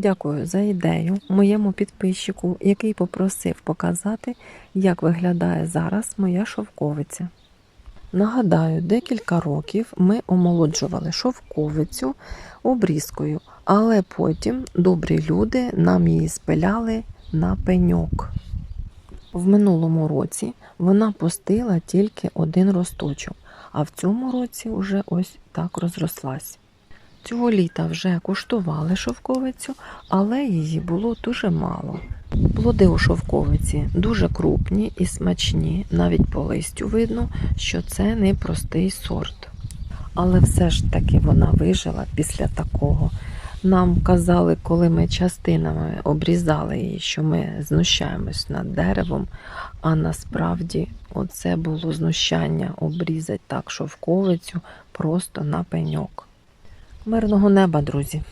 Дякую за ідею моєму підписчику, який попросив показати, як виглядає зараз моя шовковиця. Нагадаю, декілька років ми омолоджували шовковицю обрізкою, але потім добрі люди нам її спиляли на пеньок. В минулому році вона пустила тільки один росточок, а в цьому році вже ось так розрослась. Цього літа вже куштували шовковицю, але її було дуже мало. Плоди у шовковиці дуже крупні і смачні, навіть по листю видно, що це не простий сорт. Але все ж таки вона вижила після такого. Нам казали, коли ми частинами обрізали її, що ми знущаємось над деревом, а насправді оце було знущання обрізати так шовковицю просто на пеньок. Мирного неба, друзі!